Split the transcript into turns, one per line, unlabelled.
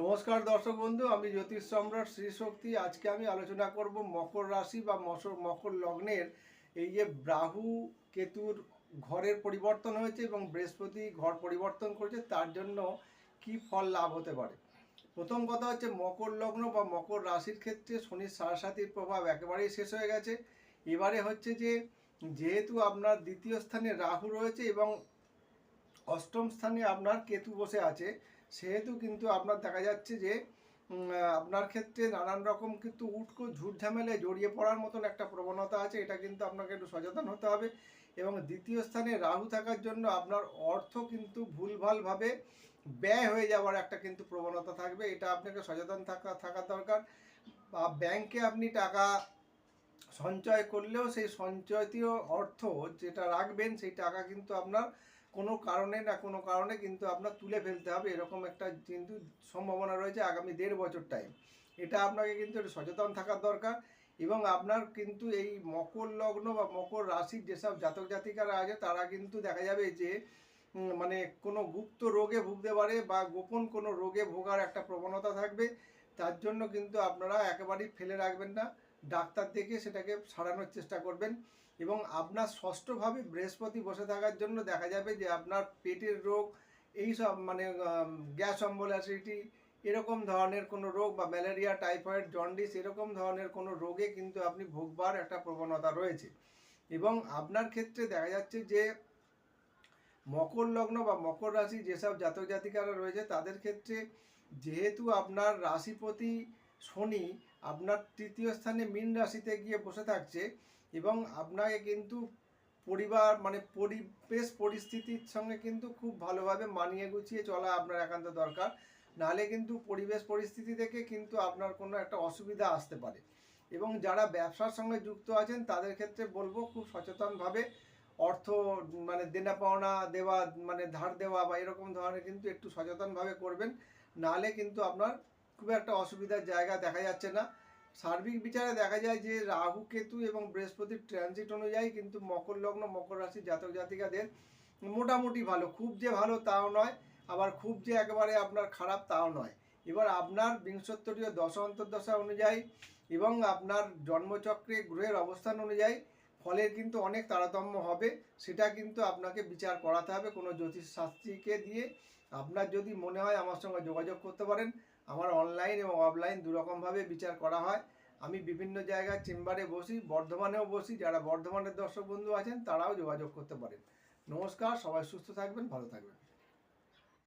নমস্কার দর্শক বন্ধু, আমি জ্যোতিষ সম্রাট শ্রী শক্তি। আজকে আমি আলোচনা করব মকর রাশি বা মকর মকর লগ্নের। এই যে রাহু কেতুর ঘরের পরিবর্তন হয়েছে এবং বৃহস্পতি ঘর পরিবর্তন করেছে, তার জন্য কি ফল লাভ হতে পারে? প্রথম কথা হচ্ছে মকর লগ্ন বা মকর রাশির ক্ষেত্রে শনির সারাসাতির প্রভাব একেবারেই শেষ হয়ে গেছে। এবারে হচ্ছে যে, যেহেতু আপনার দ্বিতীয় স্থানে রাহু রয়েছে এবং অষ্টম স্থানে আপনার কেতু বসে আছে, সেহেতু কিন্তু আপনার দেখা যাচ্ছে যে আপনার ক্ষেত্রে নানান রকম কিন্তু উটকো ঝুট ঝামেলায় জড়িয়ে পড়ার মতন একটা প্রবণতা আছে, এটা কিন্তু আপনাকে একটু সচেতন হতে হবে। এবং দ্বিতীয় স্থানে রাহু থাকার জন্য আপনার অর্থ কিন্তু ভুলভালভাবে ব্যয় হয়ে যাওয়ার একটা কিন্তু প্রবণতা থাকবে, এটা আপনাকে সচেতন থাকা থাকা দরকার। বা ব্যাংকে আপনি টাকা সঞ্চয় করলেও সেই সঞ্চয়তীয় অর্থ যেটা রাখবেন, সেই টাকা কিন্তু আপনার কোনো কারণে না কোনো কারণে কিন্তু আপনার তুলে ফেলতে হবে, এরকম একটা কিন্তু সম্ভাবনা রয়েছে আগামী দেড় বছর টাইম এটা আপনাকে কিন্তু সচেতন থাকার দরকার এবং আপনার কিন্তু এই মকর লগ্ন বা মকর রাশির যেসব জাতক জাতিকারা আছে, তারা কিন্তু দেখা যাবে যে মানে কোনো গুপ্ত রোগে ভুগতে পারে বা গোপন কোনো রোগে ভোগার একটা প্রবণতা থাকবে। তার জন্য কিন্তু আপনারা একেবারেই ফেলে রাখবেন না। ডাক্তার দেখে সেটাকে সারানোর চেষ্টা করবেন এবং আপনার ষষ্ঠভাবে বৃহস্পতি বসে থাকার জন্য দেখা যাবে যে আপনার পেটের রোগ, এই সব মানে গ্যাস অম্বল অ্যাসিডিটি, এরকম ধরনের কোনো রোগ বা ম্যালেরিয়া, টাইফয়েড, জন্ডিস, এরকম ধরনের কোনো রোগে কিন্তু আপনি ভোগবার একটা প্রবণতা রয়েছে। এবং আপনার ক্ষেত্রে দেখা যাচ্ছে যে মকর লগ্ন বা মকর রাশি যেসব জাতক জাতিকারা রয়েছে তাদের ক্ষেত্রে যেহেতু আপনার রাশিপতি শনি আপনার তৃতীয় স্থানে মীন রাশিতে গিয়ে বসে থাকছে এবং আপনাকে কিন্তু পরিবার মানে পরিবেশ, পরিস্থিতির সঙ্গে কিন্তু খুব ভালোভাবে মানিয়ে গুছিয়ে চলা আপনার একান্ত দরকার। নাহলে কিন্তু পরিবেশ, পরিস্থিতি থেকে কিন্তু আপনার কোনো একটা অসুবিধা আসতে পারে। এবং যারা ব্যবসার সঙ্গে যুক্ত আছেন, তাদের ক্ষেত্রে বলব খুব সচেতনভাবে অর্থ মানে দেনা পাওনা দেওয়া মানে ধার দেওয়া বা এরকম ধরনের কিন্তু একটু সচেতনভাবে করবেন। নাহলে কিন্তু আপনার খুব একটা অসুবিধার জায়গা দেখা যাচ্ছে না। সার্বিক বিচারে দেখা যায় যে রাহু, কেতু এবং বৃহস্পতির ট্রানজিট অনুযায়ী কিন্তু মকর লগ্ন, মকর রাশির জাতক জাতিকাদের মোটামুটি ভালো। খুব যে ভালো তাও নয়, আবার খুব যে একেবারে আপনার খারাপ তাও নয়। এবার আপনার বিংশোত্তরীয় দশা অন্তর্দশা অনুযায়ী এবং আপনার জন্মচক্রে গ্রহের অবস্থান অনুযায়ী ফলের কিন্তু অনেক তারতম্য হবে, সেটা কিন্তু আপনাকে বিচার করাতে হবে। কোনো জ্যোতিষ শাস্ত্রীকে দিয়ে আপনার যদি মনে হয় আমার সঙ্গে যোগাযোগ করতে পারেন আমার অনলাইন এবং অফলাইন দুরকমভাবে বিচার করা হয়। আমি বিভিন্ন জায়গায় চেম্বারে বসি, বর্ধমানেও বসি। যারা বর্ধমানের দর্শক বন্ধু আছেন, তারাও যোগাযোগ করতে পারেন। নমস্কার, সবাই সুস্থ থাকবেন, ভালো থাকবেন।